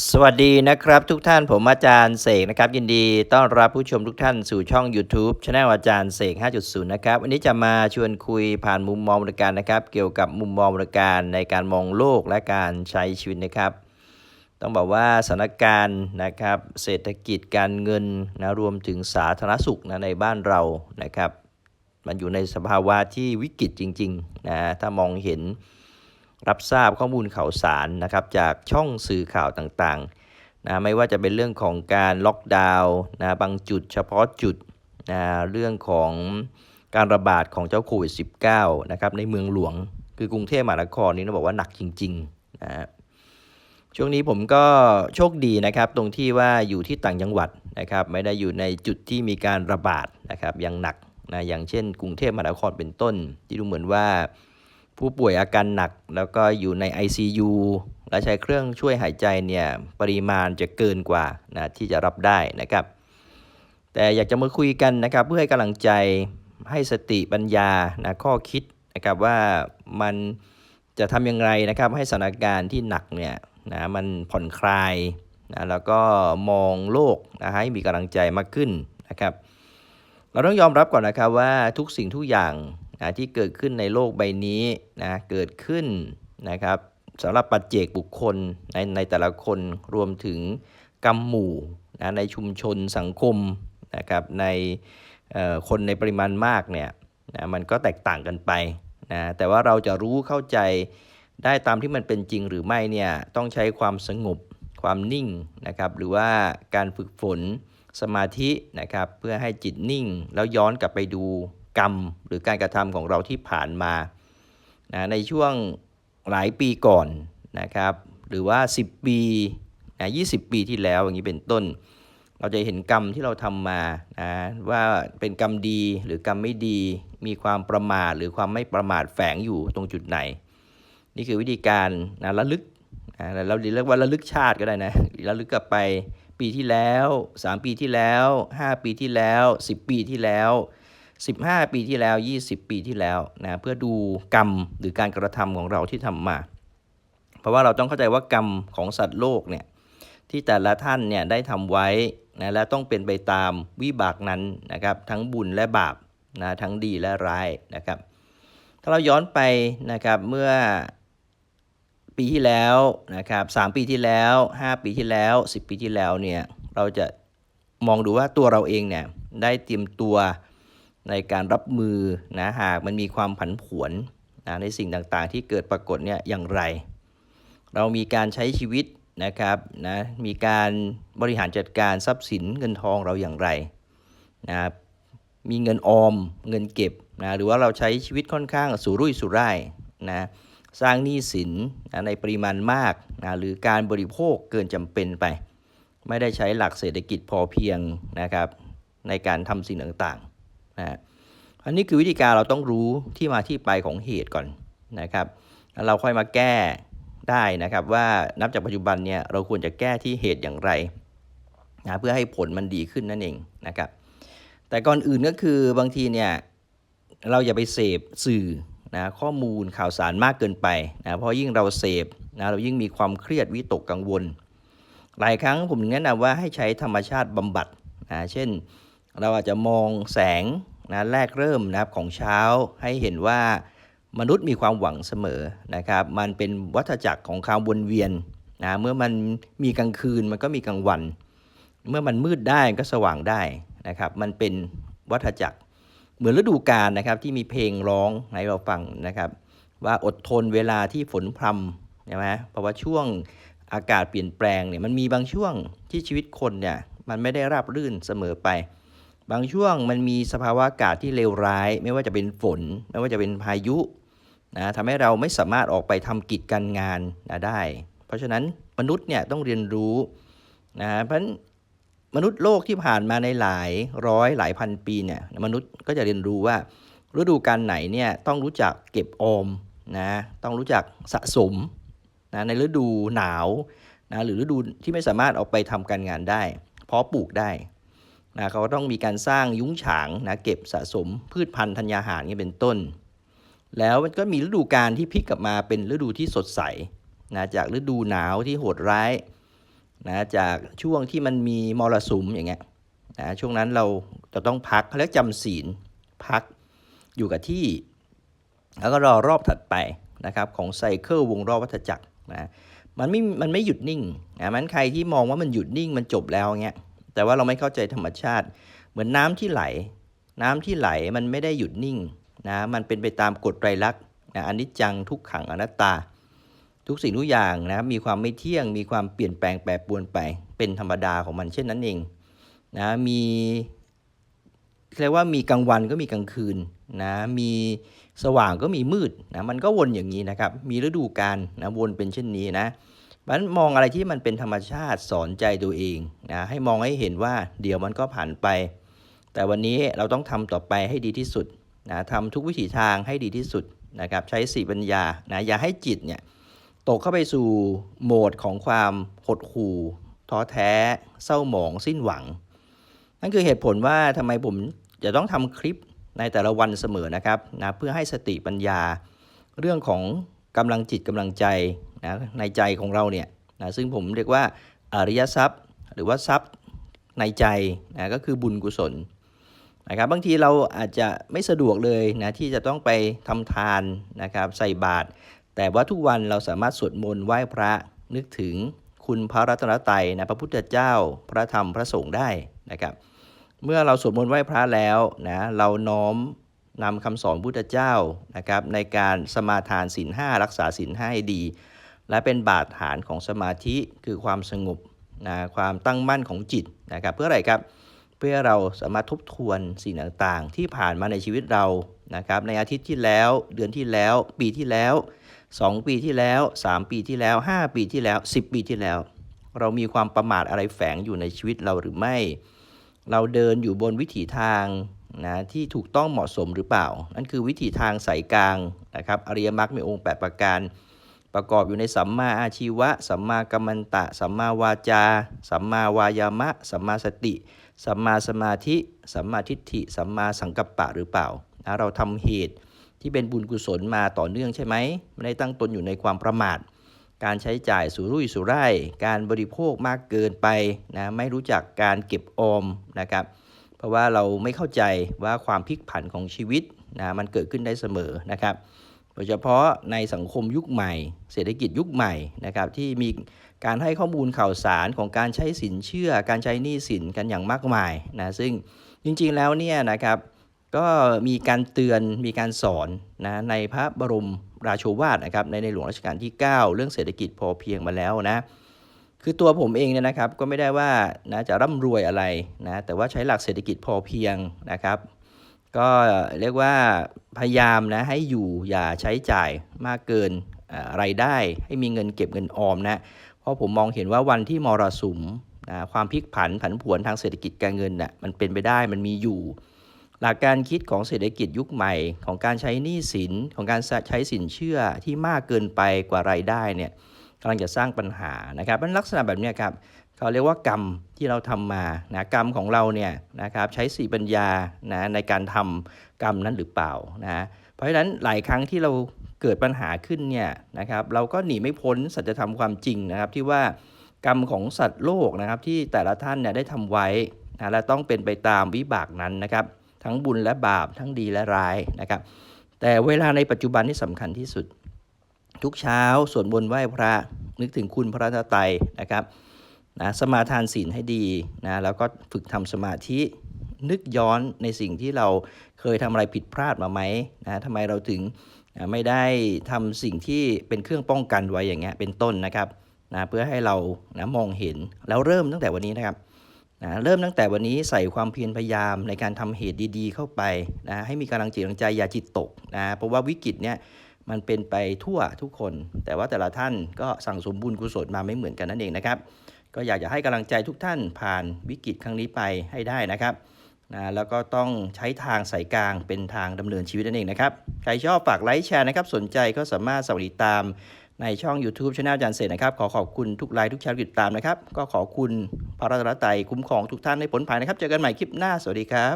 สวัสดีนะครับทุกท่านผมอาจารย์เสกนะครับ ยินดีต้อนรับผู้ชมทุกท่านสู่ช่อง YouTube c anel อาจารย์เสก 5.0 นะครับ วันนี้จะมาชวนคุยผ่านมุมมองบริการนะครับ เกี่ยวกับมุมมองบริการในการมองโลกและการใช้ชีวิตนะครับ ต้องบอกว่าสถานการณ์นะครับ เศรษฐกิจการเงินนะรวมถึงสาธารณสุขนะในบ้านเรานะครับ มันอยู่ในสภาวะที่วิกฤตจริงๆนะถ้ามองเห็น รับทราบข้อมูลข่าวสารนะครับจากช่องสื่อข่าวต่างๆนะไม่ว่าจะเป็นเรื่องของการล็อกดาวน์นะบางจุดเฉพาะจุดนะเรื่องของการระบาดของเจ้าโควิด -19 นะครับในเมืองหลวง คือกรุงเทพมหานครนี่ต้องบอกว่าหนักจริงๆนะฮะช่วงนี้ผมก็โชคดีนะครับ ตรงที่ว่าอยู่ที่ต่างจังหวัดนะครับ ไม่ได้อยู่ในจุดที่มีการระบาดนะครับอย่างหนักนะอย่างเช่น กรุงเทพมหานครเป็นต้น ที่ดูเหมือนว่า ผู้ป่วยอาการหนักแล้วก็อยู่ใน ICU และใช้เครื่องช่วยหายใจเนี่ยปริมาณจะเกินกว่านะที่จะรับได้นะครับ แต่อยากจะมาคุยกันนะครับเพื่อให้กำลังใจให้สติปัญญานะข้อคิดนะครับว่ามันจะทำอย่างไรนะครับให้สถานการณ์ที่หนักเนี่ยนะมันผ่อนคลายนะแล้วก็มองโลกนะให้มีกำลังใจมากขึ้นนะครับ เราต้องยอมรับก่อนนะครับว่าทุกสิ่งทุกอย่าง นะที่เกิดขึ้นในโลกใบนี้นะเกิดขึ้นนะครับสำหรับปัจเจกบุคคลในในแต่ละคนรวมถึงกรรมหมู่นะในชุมชนสังคมนะครับในคนในปริมาณมากเนี่ยนะมันก็แตกต่างกันไปนะแต่ว่าเราจะรู้เข้าใจได้ตามที่มันเป็นจริงหรือไม่เนี่ยต้องใช้ความสงบความนิ่งนะครับหรือว่าการฝึกฝนสมาธินะครับเพื่อให้จิตนิ่งแล้วย้อนกลับไปดู กรรมหรือการกระทำของเราที่ผ่านมานะในช่วงหลายปีก่อนนะครับหรือว่า 10 ปีนะ20 ปีที่แล้วอย่างนี้เป็นต้น เราจะเห็นกรรมที่เราทำมานะว่าเป็นกรรมดีหรือกรรมไม่ดี มีความประมาทหรือความไม่ประมาทแฝงอยู่ตรงจุดไหน นี่คือวิธีการนะระลึกนะเราเรียกว่าระลึกชาติก็ได้นะระลึกกลับไปปีที่แล้ว 3 ปีที่แล้ว 5 ปีที่แล้ว 10 ปีที่แล้ว 15 ปีที่แล้ว 20 ปีที่แล้วนะเพื่อดูกรรมหรือการกระทำของเราที่ทำมา เพราะว่าเราต้องเข้าใจว่ากรรมของสัตว์โลกเนี่ยที่แต่ละท่านเนี่ยได้ทำไว้นะและต้องเป็นไปตามวิบากนั้นนะครับทั้งบุญและบาปนะทั้งดีและร้ายนะครับ ถ้าเราย้อนไปนะครับเมื่อปีที่แล้วนะครับสปีที่แล้ว 5 ปีที่แล้ว 10 ปีที่แล้วเนี่ยเราจะมองดูว่าตัวเราเองเนี่ยได้เตรียมตัว ในการรับมือนะหากมันมีความผันผวนนะในสิ่งต่างๆ ที่เกิดปรากฏเนี่ยอย่างไร เรามีการใช้ชีวิตนะครับนะมีการบริหารจัดการทรัพย์สินเงินทองเราอย่างไรนะครับมีเงินออมเงินเก็บนะหรือว่าเราใช้ชีวิตค่อนข้างสุรุ่ยสุร่ายนะสร้างหนี้สินนะในปริมาณมากนะหรือการบริโภคเกินจำเป็นไป ไม่ได้ใช้หลักเศรษฐกิจพอเพียงนะครับในการทำสิ่งต่างๆ นะอันนี้คือวิธีการเราต้องรู้ที่มาที่ไปของเหตุก่อนนะครับแล้วเราค่อยมาแก้ได้นะครับว่านับจากปัจจุบันเนี่ยเราควรจะแก้ที่เหตุอย่างไรนะเพื่อให้ผลมันดีขึ้นนั่นเองนะครับ แต่ก่อนอื่นก็คือบางทีเนี่ยเราอย่าไปเสพสื่อนะข้อมูลข่าวสารมากเกินไปนะเพราะยิ่งเราเสพนะเรายิ่งมีความเครียดวิตกกังวล หลายครั้งผมแนะนำว่าให้ใช้ธรรมชาติบำบัดนะเช่น เราอาจจะมองแสงนะแรกเริ่มนะครับของเช้าให้เห็นว่ามนุษย์มีความหวังเสมอนะครับ มันเป็นวัฏจักรของความวนเวียนนะเมื่อมันมีกลางคืนมันก็มีกลางวัน เมื่อมันมืดได้ก็สว่างได้นะครับ มันเป็นวัฏจักรเหมือนฤดูกาลนะครับที่มีเพลงร้องให้เราฟังนะครับ ว่าอดทนเวลาที่ฝนพรำใช่ไหมเพราะว่าช่วงอากาศเปลี่ยนแปลงเนี่ยมันมีบางช่วงที่ชีวิตคนเนี่ยมันไม่ได้ราบรื่นเสมอไป บางช่วงมันมีสภาวะอากาศที่เลวร้าย ไม่ว่าจะเป็นฝน ไม่ว่าจะเป็นพายุนะทำให้เราไม่สามารถออกไปทำกิจการงานนะได้ เพราะฉะนั้นมนุษย์เนี่ยต้องเรียนรู้นะเพราะมนุษย์โลกที่ผ่านมาในหลายร้อยหลายพันปีเนี่ยมนุษย์ก็จะเรียนรู้ว่า ฤดูกาลไหนเนี่ยต้องรู้จักเก็บออมนะต้องรู้จักสะสมนะในฤดูหนาวนะหรือฤดูที่ไม่สามารถออกไปทำการงานได้เพาะปลูกได้ นะเขาต้องมีการสร้างยุ้งฉางนะเก็บสะสมพืชพันธุ์ธัญญาหารนี่เป็นต้น แล้วมันก็มีฤดูกาลที่พลิกกลับมาเป็นฤดูที่สดใสนะจากฤดูหนาวที่โหดร้ายนะจากช่วงที่มันมีมรสุมอย่างเงี้ยนะช่วงนั้นเราจะต้องพักเขาเรียกจำศีลพักอยู่กับที่ แล้วก็รอรอบถัดไปนะครับของไซเคิลวงรอบวัฏจักรนะมันไม่มันไม่หยุดนิ่งนะมันใครที่มองว่ามันหยุดนิ่งมันจบแล้วเงี้ย แต่ว่าเราไม่เข้าใจธรรมชาติ เหมือนน้ำที่ไหล น้ำที่ไหลมันไม่ได้หยุดนิ่งนะมันเป็นไปตามกฎไตรลักษณ์นะอนิจจังทุกขังอนัตตา ทุกสิ่งทุกอย่างนะมีความไม่เที่ยง มีความเปลี่ยนแปลงแปรปรวนไปเป็นธรรมดาของมันเช่นนั้นเองนะมีเรียกว่ามีกลางวันก็มีกลางคืนนะมีสว่างก็มีมืดนะมันก็วนอย่างนี้นะครับ มีฤดูกาลนะวนเป็นเช่นนี้นะ มันมองอะไรที่มันเป็นธรรมชาติสอนใจตัวเองนะให้มองให้เห็นว่าเดี๋ยวมันก็ผ่านไป แต่วันนี้เราต้องทำต่อไปให้ดีที่สุดนะทำทุกวิถีทางให้ดีที่สุดนะครับใช้สีปัญญานะอย่าให้จิตเนี่ยตกเข้าไปสู่โหมดของความหดหู่ท้อแท้เศร้าหมองสิ้นหวัง นั่นคือเหตุผลว่าทำไมผมจะต้องทำคลิปในแต่ละวันเสมอนะครับนะเพื่อให้สติปัญญา เรื่องของกำลังจิตกำลังใจ นะในใจของเราเนี่ยนะซึ่งผมเรียกว่าอริยทรัพย์ หรือว่าทรัพย์ในใจนะก็คือบุญกุศลนะครับบางทีเราอาจจะไม่สะดวกเลยนะที่จะต้องไปทำทานนะครับใส่บาตรแต่ว่าทุกวันเราสามารถสวดมนต์ไหว้พระนึกถึงคุณพระรัตนตรัยนะพระพุทธเจ้าพระธรรมพระสงฆ์ได้นะครับเมื่อเราสวดมนต์ไหว้พระแล้วนะเราน้อมนำคำสอนพุทธเจ้านะครับในการสมาทานศีลห้ารักษาศีลห้าให้ดี และเป็นบาดฐานของสมาธิคือความสงบนะความตั้งมั่นของจิตนะครับเพื่ออะไรครับเพื่อเราสามารถทบทวนสิ่งต่างๆ ที่ผ่านมาในชีวิตเรานะครับในอาทิตย์ที่แล้วเดือนที่แล้ว ปีที่แล้ว 2 ปีที่แล้ว 3 ปีที่แล้ว 5 ปีที่แล้ว 10 ปีที่แล้ว เรามีความประมาทอะไรแฝงอยู่ในชีวิตเราหรือไม่ เราเดินอยู่บนวิถีทางนะที่ถูกต้องเหมาะสมหรือเปล่า นั่นคือวิถีทางสายกลางนะครับอริยมรรคมีองค์ 8 ประการ ประกอบอยู่ในสัมมาอาชีวะ สัมมากัมมันตะ สัมมาวาจา สัมมาวายามะ สัมมาสติ สัมมาสมาธิ สัมมาทิฏฐิ สัมมาสังกัปปะหรือเปล่านะเราทำเหตุที่เป็นบุญกุศลมาต่อเนื่องใช่ไหมไม่ได้ตั้งตนอยู่ในความประมาท การใช้จ่ายสุรุ่ยสุร่าย การบริโภคมากเกินไปนะไม่รู้จักการเก็บออมนะครับเพราะว่าเราไม่เข้าใจว่าความพลิกผันของชีวิตนะมันเกิดขึ้นได้เสมอนะครับ โดยเฉพาะในสังคมยุคใหม่ เศรษฐกิจยุคใหม่นะครับที่มีการให้ข้อมูลข่าวสารของการใช้สินเชื่อ การใช้หนี้สินกันอย่างมากมายนะซึ่งจริงๆแล้วเนี่ยนะครับก็มีการเตือนมีการสอนนะในพระบรมราโชวาทนะครับในในหลวงรัชกาลที่ 9 เรื่องเศรษฐกิจพอเพียงมาแล้วนะคือตัวผมเองเนี่ยนะครับก็ไม่ได้ว่านะจะร่ำรวยอะไรนะแต่ว่าใช้หลักเศรษฐกิจพอเพียงนะครับ ก็เรียกว่าพยายามนะให้อยู่อย่าใช้จ่ายมากเกินไรายได้ให้มีเงินเก็บเงินออมนะ เพราะผมมองเห็นว่าวันที่มรสุมนะความพลิกผันผันผวนทางเศรษฐกิจการเงินนะ่ะมันเป็นไปได้มันมีอยู่ หลักการคิดของเศรษฐกิจยุคใหม่ ของการใช้หนี้สินของการใช้สินเชื่อที่มากเกินไปกว่ารายได้เนี่ยกำลังจะสร้างปัญหานะครับเป็นลักษณะแบบนี้ครับ เขาเรียกว่ากรรมที่เราทำมานะกรรมของเราเนี่ยนะครับใช้สีปัญญานะในการทำกรรมนั้นหรือเปล่านะเพราะฉะนั้นหลายครั้งที่เราเกิดปัญหาขึ้นเนี่ยนะครับเราก็หนีไม่พ้นสัจธรรมความจริงนะครับที่ว่ากรรมของสัตว์โลกนะครับที่แต่ละท่านเนี่ยได้ทำไว้นะและต้องเป็นไปตามวิบากนั้นนะครับทั้งบุญและบาปทั้งดีและร้ายนะครับ แต่เวลาในปัจจุบันที่สำคัญที่สุด ทุกเช้าสวดมนต์ไหว้พระนึกถึงคุณพระรัตนตรัยนะครับ นะสมาทานศีลให้ดีนะแล้วก็ฝึกทำสมาธินึกย้อนในสิ่งที่เราเคยทำอะไรผิดพลาดมาไหมนะทำไมเราถึงนะไม่ได้ทำสิ่งที่เป็นเครื่องป้องกันไว้อย่างเงี้ยเป็นต้นนะครับนะเพื่อให้เรานะมองเห็นแล้วเริ่มตั้งแต่วันนี้นะครับนะเริ่มตั้งแต่วันนี้ใส่ความเพียรพยายามในการทำเหตุดีๆ เข้าไปนะให้มีกำลังจิตกำลังใจอย่าจิตตกนะเพราะว่าวิกฤตเนี่ยมันเป็นไปทั่วทุกคน แต่ว่าแต่ละท่านก็สั่งสมบุญกุศลมาไม่เหมือนกันนั่นเองนะครับ ก็อยากจะให้กำลังใจทุกท่านผ่านวิกฤตครั้งนี้ไปให้ได้นะครับนะแล้วก็ต้องใช้ทางสายกลางเป็นทางดำเนินชีวิตนั่นเองนะครับ ใครชอบฝากไลค์แชร์นะครับ สนใจก็สามารถสวัสดีตามในช่อง YouTube ช anel อาจารย์เสรนะครับ ขอขอบคุณทุกไลค์ทุกแชร์ติดตามนะครับ ก็ขอคุณพระรัตนตรัยคุ้มครองทุกท่านในผลภายนะครับ เจอกันใหม่คลิปหน้า สวัสดีครับ